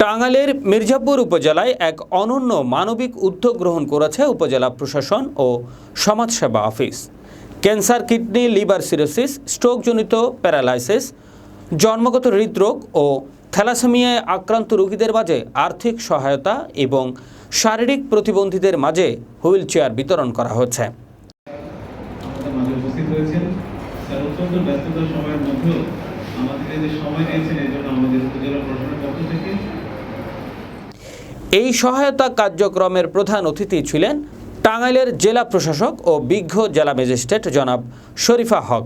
টাঙ্গাইলের মির্জাপুর উপজেলায় এক অনন্য মানবিক উদ্যোগ গ্রহণ করেছে উপজেলা প্রশাসন ও সমাজসেবা office. Cancer, kidney, liver cirrhosis, স্ট্রোকজনিত paralysis, জন্মগত হৃদরোগ ও থ্যালাসেমিয়ায় আক্রান্ত রোগীদের মাঝে আর্থিক সহায়তা এবং শারীরিক প্রতিবন্ধীদের মাঝে হুইল চেয়ার বিতরণ করা হচ্ছে আমাদের মাঝে উপস্থিত হয়েছেন স্যার অত্যন্ত ব্যস্ততার সময়ের মধ্যেও আমাদের এই যে সময় দিয়েছেন এই জন্য আমাদের উপজেলা প্রশাসনের পক্ষ থেকে এই সহায়তা কার্যক্রমের প্রধান অতিথি ছিলেন টাঙ্গাইলের জেলা প্রশাসক ও বিজ্ঞ জেলা ম্যাজিস্ট্রেট জনাব শরীফা হক।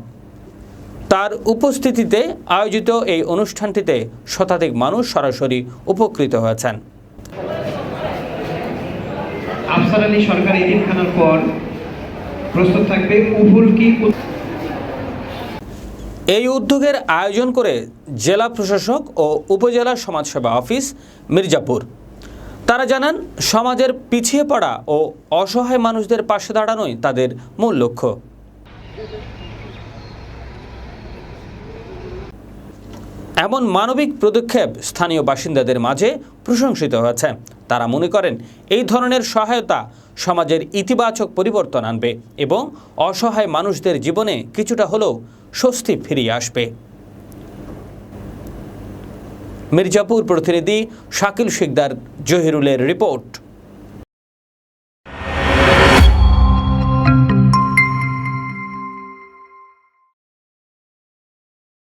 তার উপস্থিতিতে আয়োজিত এই অনুষ্ঠানটিতে শতাধিক মানুষ সরাসরি উপকৃত হয়েছেন। আফসার আলী সরকার এতিমখানার পর প্রস্তুত থাকবে। উহুল কি এই উদ্যোগের আয়োজন করে জেলা প্রশাসক ও উপজেলা সমাজসেবা অফিস মির্জাপুর। তারা জানান, সমাজের পিছিয়ে পড়া ও অসহায় মানুষদের পাশে দাঁড়ানোই তাদের মূল লক্ষ্য। এমন মানবিক পদক্ষেপ স্থানীয় বাসিন্দাদের মাঝে প্রশংসিত হয়েছে। তারা মনে করেন এই ধরনের সহায়তা সমাজের ইতিবাচক পরিবর্তন আনবে এবং অসহায় মানুষদের জীবনে কিছুটা হলেও স্বস্তি ফিরিয়ে আসবে। মির্জাপুর প্রতিনিধি শাকিল শিকদার জহিরুলের রিপোর্ট।